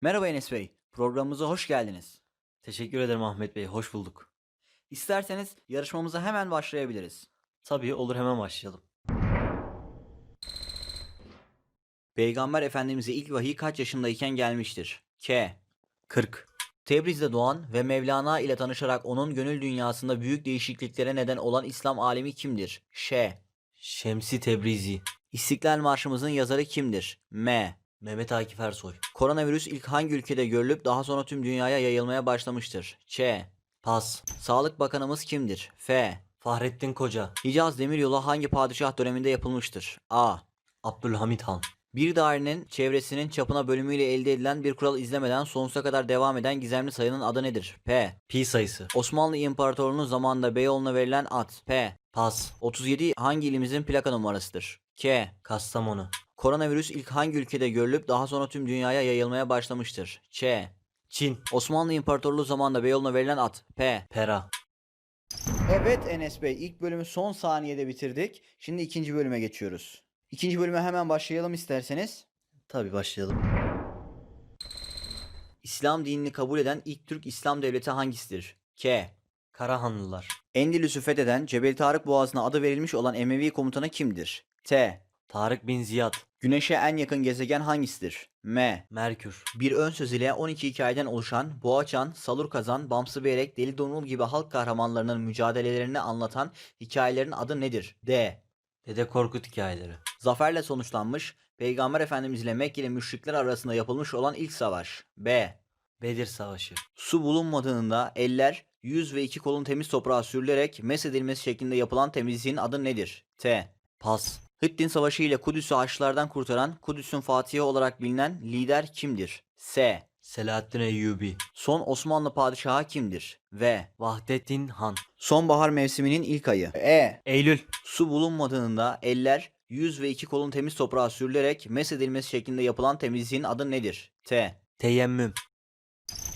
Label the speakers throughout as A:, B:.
A: Merhaba Enes Bey, programımıza hoş geldiniz.
B: Teşekkür ederim Ahmet Bey. Hoş bulduk.
A: İsterseniz yarışmamıza hemen başlayabiliriz.
B: Tabii olur hemen başlayalım.
A: Peygamber Efendimiz'e ilk vahiy kaç yaşındayken gelmiştir? K.
B: 40.
A: Tebriz'de doğan ve Mevlana ile tanışarak onun gönül dünyasında büyük değişikliklere neden olan İslam alemi kimdir? Ş.
B: Şemsi Tebrizi.
A: İstiklal Marşımızın yazarı kimdir? M.
B: Mehmet Akif Ersoy.
A: Koronavirüs ilk hangi ülkede görülüp daha sonra tüm dünyaya yayılmaya başlamıştır? Ç.
B: Pas.
A: Sağlık Bakanımız kimdir? F.
B: Fahrettin Koca.
A: Hicaz Demiryolu hangi padişah döneminde yapılmıştır? A.
B: Abdülhamit Han.
A: Bir dairenin çevresinin çapına bölümüyle elde edilen bir kural izlemeden sonsuza kadar devam eden gizemli sayının adı nedir? P.
B: Pi sayısı.
A: Osmanlı İmparatorluğu'nun zamanında Beyoğlu'na verilen at. P.
B: Pas.
A: 37 hangi ilimizin plaka numarasıdır? K.
B: Kastamonu.
A: Koronavirüs ilk hangi ülkede görülüp daha sonra tüm dünyaya yayılmaya başlamıştır? Ç.
B: Çin.
A: Osmanlı İmparatorluğu zamanında Beyoğlu'na verilen at. P.
B: Pera.
A: Evet Enes Bey ilk bölümü son saniyede bitirdik. Şimdi ikinci bölüme geçiyoruz. İkinci bölüme hemen başlayalım isterseniz.
B: Tabii başlayalım.
A: İslam dinini kabul eden ilk Türk İslam devleti hangisidir? K.
B: Karahanlılar.
A: Endülüs'ü fetheden Cebel Tarık Boğazı'na adı verilmiş olan Emevi komutanı kimdir? T.
B: Tarık bin Ziyad.
A: Güneşe en yakın gezegen hangisidir? M.
B: Merkür.
A: Bir ön söz ile 12 hikayeden oluşan Boğaçan, Salur Kazan, Bamsı Beyrek, Deli Donul gibi halk kahramanlarının mücadelelerini anlatan hikayelerin adı nedir? D.
B: Dede Korkut hikayeleri.
A: Zaferle sonuçlanmış, Peygamber Efendimiz ile Mekkeli müşrikler arasında yapılmış olan ilk savaş. B.
B: Bedir Savaşı.
A: Su bulunmadığında eller, yüz ve iki kolun temiz toprağa sürülerek mesedilmesi şeklinde yapılan temizliğin adı nedir? T.
B: Pas.
A: Hittin Savaşı ile Kudüs'ü Haçlılardan kurtaran, Kudüs'ün Fatihi olarak bilinen lider kimdir? S.
B: Selahaddin Eyyubi.
A: Son Osmanlı padişahı kimdir? V.
B: Vahdettin Han.
A: Sonbahar mevsiminin ilk ayı. E.
B: Eylül.
A: Su bulunmadığında eller, yüz ve iki kolun temiz toprağa sürülerek mesedilmesi şeklinde yapılan temizliğin adı nedir? T.
B: Teyemmüm.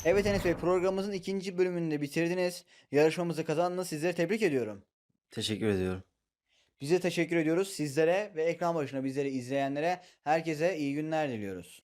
A: Evet Enes Bey programımızın ikinci bölümünü de bitirdiniz. Yarışmamızı kazandınız. Sizleri tebrik ediyorum.
B: Teşekkür ediyorum.
A: Bize teşekkür ediyoruz. Sizlere ve ekran başına bizleri izleyenlere herkese iyi günler diliyoruz.